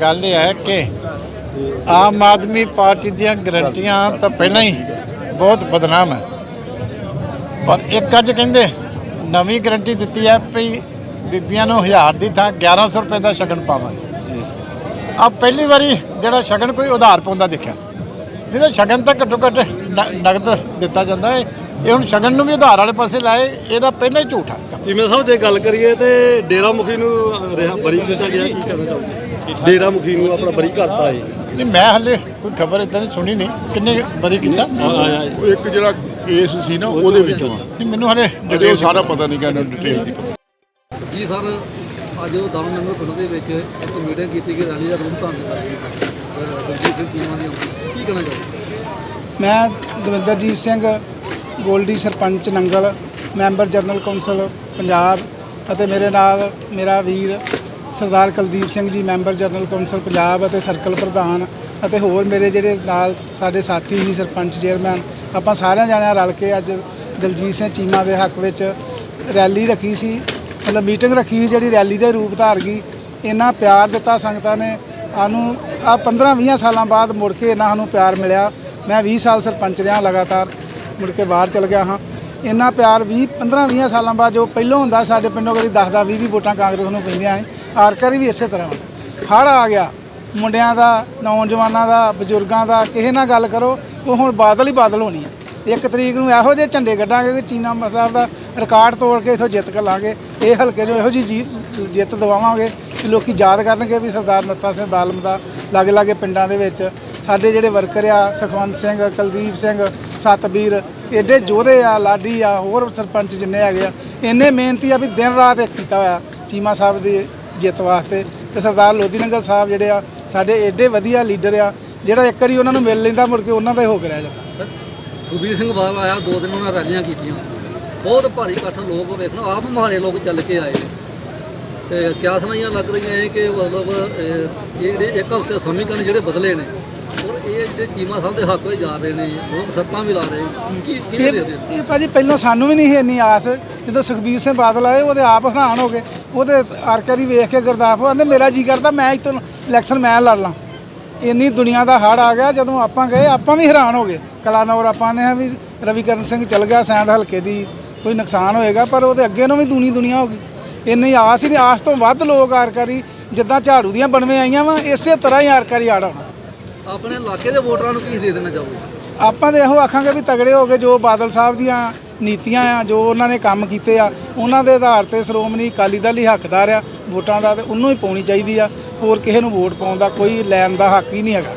ਗੱਲ ਇਹ ਹੈ ਕਿ ਆਮ ਆਦਮੀ ਪਾਰਟੀ ਦੀਆਂ ਗਰੰਟੀਆਂ ਤਾਂ ਪਹਿਲਾਂ ਹੀ ਬਹੁਤ ਬਦਨਾਮ ਹੈ। ਪਰ ਇੱਕ ਅੱਜ ਕਹਿੰਦੇ, ਨਵੀਂ ਗਰੰਟੀ ਦਿੱਤੀ ਹੈ ਵੀ ਬੀਬੀਆਂ ਨੂੰ 1000 ਦੀ ਥਾਂ 1100 ਰੁਪਏ ਦਾ ਸ਼ਗਨ ਪਾਵਾਂਗੇ। ਆ ਪਹਿਲੀ ਵਾਰੀ ਜਿਹੜਾ ਸ਼ਗਨ ਕੋਈ ਉਧਾਰ ਪਾਉਂਦਾ ਦੇਖਿਆ। ਨਹੀਂ ਤਾਂ ਸ਼ਗਨ ਤਾਂ ਘੱਟੋ ਘੱਟ ਨ- ਨਗਦ ਦਿੱਤਾ ਜਾਂਦਾ ਹੈ। ਇਹ ਹੁਣ ਸ਼ਗਨ ਨੂੰ ਵੀ ਉਧਾਰ ਵਾਲੇ ਪਾਸੇ ਲਾਏ ਇਹਦਾ ਪਹਿਲਾਂ ਹੀ ਝੂਠ ਹੈ ਜਿਵੇਂ ਸਾਹਿਬ ਜੇ ਗੱਲ ਕਰੀਏ ਤੇ ਡੇਰਾ ਮੁਖੀ ਨੂੰ ਰਿਹਾ ਬਰੀ ਕੀਤਾ ਗਿਆ ਕੀ ਕਹਿਣਾ ਚਾਹੁੰਦੇ ਡੇਰਾ ਮੁਖੀ ਨੂੰ ਆਪਣਾ ਬਰੀ ਕਰਤਾ ਹੈ। ਨਹੀਂ ਮੈਂ ਹਲੇ ਕੋਈ ਖਬਰ ਇਦਾਂ ਦੀ ਸੁਣੀ ਨਹੀਂ ਕਿੰਨੇ ਬਰੀ ਕੀਤਾ? ਇੱਕ ਜਿਹੜਾ ਕੇਸ ਸੀ ਨਾ ਉਹਦੇ ਵਿੱਚੋਂ ਆ। ਨਹੀਂ ਮੈਨੂੰ ਹਲੇ ਉਹ ਸਾਰਾ ਪਤਾ ਨਹੀਂ ਕਹਿੰਦਾ ਡਿਟੇਲ ਦੀ। ਜੀ ਸਰ ਅੱਜ ਉਹ ਦਾਰੂ ਨੰਬਰ ਪਿੰਡ ਦੇ ਵਿੱਚ ਇੱਕ ਮੀਟਿੰਗ ਕੀਤੀ ਗਈ ਰੈਲੀ ਦਾ ਰੂਪ ਧਾਰਨ ਕੀਤਾ ਗਿਆ ਦਲਜੀਤ ਸਿੰਘ ਚੀਮਾ ਦੀ ਕੀ ਕਹਿਣਾ ਚਾਹੁੰਦੇ ਮੈਂ Davinderjit Singh Goldy sarpanch Nangal, member general council Punjab ਅਤੇ ਮੇਰੇ ਨਾਲ ਮੇਰਾ ਵੀਰ Sardar Kuldeep Singh ji, member general council Punjab ਅਤੇ ਸਰਕਲ ਪ੍ਰਧਾਨ ਅਤੇ ਹੋਰ ਮੇਰੇ ਜਿਹੜੇ ਨਾਲ ਸਾਡੇ ਸਾਥੀ ਸੀ ਸਰਪੰਚ, ਚੇਅਰਮੈਨ, ਆਪਾਂ ਸਾਰਿਆਂ ਜਾਣਿਆਂ ਰਲ ਕੇ ਅੱਜ ਦਲਜੀਤ ਸਿੰਘ ਚੀਮਾ ਦੇ ਹੱਕ ਵਿੱਚ ਰੈਲੀ ਰੱਖੀ ਸੀ। ਮਤਲਬ ਮੀਟਿੰਗ ਰੱਖੀ ਸੀ ਜਿਹੜੀ ਰੈਲੀ ਦੇ ਰੂਪ ਧਾਰ ਗਈ। ਇੰਨਾ ਪਿਆਰ ਦਿੱਤਾ ਸੰਗਤਾਂ ਨੇ, ਸਾਨੂੰ ਆ 15 20 ਸਾਲਾਂ ਬਾਅਦ ਮੁੜ ਕੇ ਇਹਨਾਂ ਸਾਨੂੰ ਪਿਆਰ ਮਿਲਿਆ। ਮੈਂ 20 ਸਾਲ ਸਰਪੰਚ ਰਿਹਾ ਲਗਾਤਾਰ। ਮੁੜ ਕੇ ਬਾਹਰ ਚਲ ਗਿਆ ਹਾਂ। ਇੰਨਾ ਪਿਆਰ 20 15 20 ਸਾਲਾਂ ਬਾਅਦ ਜੋ ਪਹਿਲੋਂ ਹੁੰਦਾ ਸਾਡੇ ਪਿੰਡੋਂ ਕਦੀ 10 ਦਾ 20 20 ਵੋਟਾਂ ਕਾਂਗਰਸ ਨੂੰ ਪੈਂਦੀਆਂ ਸੀ ਆਰਕਰੀ ਵੀ ਇਸੇ ਤਰ੍ਹਾਂ ਹੜ ਆ ਗਿਆ। ਮੁੰਡਿਆਂ ਦਾ, ਨੌਜਵਾਨਾਂ ਦਾ, ਬਜ਼ੁਰਗਾਂ ਦਾ, ਕਿਸੇ ਨਾਲ ਗੱਲ ਕਰੋ, ਉਹ ਹੁਣ ਬਾਦਲ ਹੀ ਬਾਦਲ ਹੋਣੀ ਹੈ ਇੱਕ ਤਰੀਕ ਨੂੰ ਇਹੋ ਜਿਹੇ ਝੰਡੇ ਕੱਢਾਂਗੇ ਕਿ ਚੀਨਾ ਸਾਹਿਬ ਦਾ ਰਿਕਾਰਡ ਤੋੜ ਕੇ ਇਥੋਂ ਜਿੱਤ ਕੇ ਲਾਂਗੇ। ਇਹ ਹਲਕੇ ਨੂੰ ਇਹੋ ਜਿਹੀ ਜੀ- ਜਿੱਤ ਦਿਵਾਵਾਂਗੇ। ਲੋਕੀ ਯਾਦ ਕਰਨਗੇ ਵੀ ਸਰਦਾਰ ਨੱਤਾ ਸਿੰਘ ਦਾਲਮ ਦਾ ਲਾਗੇ ਲਾਗੇ ਪਿੰਡਾਂ ਦੇ ਵਿੱਚ ਸਾਡੇ ਜਿਹੜੇ ਵਰਕਰ ਆ, ਸੁਖਵੰਤ ਸਿੰਘ, ਕੁਲਦੀਪ ਸਿੰਘ, ਸਤਬੀਰ ਐਡੇ ਯੋਧੇ ਆ, ਲਾਡੀ ਆ, ਹੋਰ ਸਰਪੰਚ ਜਿੰਨੇ ਹੈਗੇ ਆ, ਇੰਨੇ ਮਿਹਨਤੀ ਆ ਵੀ ਦਿਨ ਰਾਤ ਇੱਕ ਕੀਤਾ ਹੋਇਆ ਚੀਮਾ ਸਾਹਿਬ ਦੀ ਜਿੱਤ ਵਾਸਤੇ ਤੇ ਸਰਦਾਰ ਲੋਧੀ ਨੰਗਲ ਸਾਹਿਬ ਜਿਹੜੇ ਆ, ਸਾਡੇ ਐਡੇ ਵਧੀਆ ਲੀਡਰ ਆ, ਜਿਹੜਾ ਇੱਕ ਵਾਰੀ ਉਹਨਾਂ ਨੂੰ ਮਿਲ ਲੈਂਦਾ ਮੁੜ ਕੇ ਉਹਨਾਂ ਦਾ ਹੀ ਹੋ ਕੇ ਰਹਿ ਜਾਂਦਾ। ਸੁਖਬੀਰ ਸਿੰਘ ਬਾਦਲ ਆਇਆ, ਦੋ ਦਿਨ ਉਹਨਾਂ ਰੈਲੀਆਂ ਕੀਤੀਆਂ। ਬਹੁਤ ਭਾਰੀ ਇਕੱਠ ਲੋਕ ਵੇਖਣ, ਆਪ ਮਹਾਰੇ ਲੋਕ ਚੱਲ ਕੇ ਆਏ। ਕਿਆ ਸੁਣਾਈਆਂ ਲੱਗ ਰਹੀਆਂ ਇਹ ਕਿ ਮਤਲਬ, ਇਹ ਜਿਹੜੇ ਇੱਕ ਹਫ਼ਤੇ ਸਮੀਕਰਨ ਜਿਹੜੇ ਬਦਲੇ ਨੇ ਔਰ ਇਹ ਜਿਹੜੇ ਚੀਮਾ ਸਾਹਿਬ ਦੇ ਹੱਕ ਵਿੱਚ ਜਾ ਰਹੇ ਨੇ, ਲੋਕ ਸੱਟਾਂ ਵੀ ਲਾ ਰਹੇ ਕੀ ਕਿਹਨੇ ਦੇ ਇਹ ਭਾਜੀ ਪਹਿਲਾਂ ਸਾਨੂੰ ਵੀ ਨਹੀਂ ਸੀ ਇੰਨੀ ਆਸ, ਜਦੋਂ ਸੁਖਬੀਰ ਸਿੰਘ ਬਾਦਲ ਆਏ, ਉਹਦੇ ਆਪ ਹੈਰਾਨ ਹੋ ਗਏ, ਉਹਦੇ ਆਰਕਰੀ ਵੇਖ ਕੇ ਗੁਰਦਾਸ ਕਹਿੰਦੇ ਮੇਰਾ ਜੀ ਕਰਦਾ, ਮੈਂ ਇੱਥੋਂ ਇਲੈਕਸ਼ਨ ਮੈਂ ਲੜ ਲਾਂ। ਇੰਨੀ ਦੁਨੀਆ ਦਾ ਹੜ ਆ ਗਿਆ, ਜਦੋਂ ਆਪਾਂ ਗਏ, ਆਪਾਂ ਵੀ ਹੈਰਾਨ ਹੋ ਗਏ। ਕਲਾਨੌਰ ਆਪਾਂ ਨੇ ਵੀ ਰਵੀਕਰਨ ਸਿੰਘ ਚਲ ਗਿਆ, ਸੈਂਦ ਹਲਕੇ ਦੀ ਕੋਈ ਨੁਕਸਾਨ ਹੋਏਗਾ, ਪਰ ਉਹਦੇ ਅੱਗੇ ਨੂੰ ਵੀ ਦੂਣੀ ਦੁਨੀਆ ਹੋ ਗਈ। ਇੰਨੀ ਆਸ ਹੀ ਨਹੀਂ ਆਸ ਤੋਂ ਵੱਧ ਲੋਕ ਆਰਕਰੀ ਜਿੱਦਾਂ ਝਾੜੂ ਦੀਆਂ ਬਣਵੇਂ ਆਈਆਂ ਵਾ ਇਸੇ ਤਰ੍ਹਾਂ ਹੀ ਆਰਕਰੀ ਆੜ ਆਉਣਾ ਆਪਣੇ ਇਲਾਕੇ ਦੇ ਵੋਟਰਾਂ ਨੂੰ ਕੀ ਦੇ ਦੇਣਾ ਚਾਹੋਗੇ? ਆਪਾਂ ਤਾਂ ਇਹੋ ਆਖਾਂਗੇ ਵੀ ਤਗੜੇ ਹੋ ਕੇ ਜੋ ਬਾਦਲ ਸਾਹਿਬ ਦੀਆਂ ਨੀਤੀਆਂ ਆ ਜੋ ਉਹਨਾਂ ਨੇ ਕੰਮ ਕੀਤੇ ਆ ਉਹਨਾਂ ਦੇ ਆਧਾਰ ਤੇ ਸ਼੍ਰੋਮਣੀ ਅਕਾਲੀ ਦਲ ਹੀ ਹੱਕਦਾਰ ਆ ਵੋਟਾਂ ਦਾ ਤੇ ਉਹਨੂੰ ਹੀ ਪਾਉਣੀ ਚਾਹੀਦੀ ਆ ਹੋਰ ਕਿਸੇ ਨੂੰ ਵੋਟ ਪਾਉਣ ਦਾ ਕੋਈ ਲੈਣ ਦਾ ਹੱਕ ਹੀ ਨਹੀਂ ਹੈਗਾ।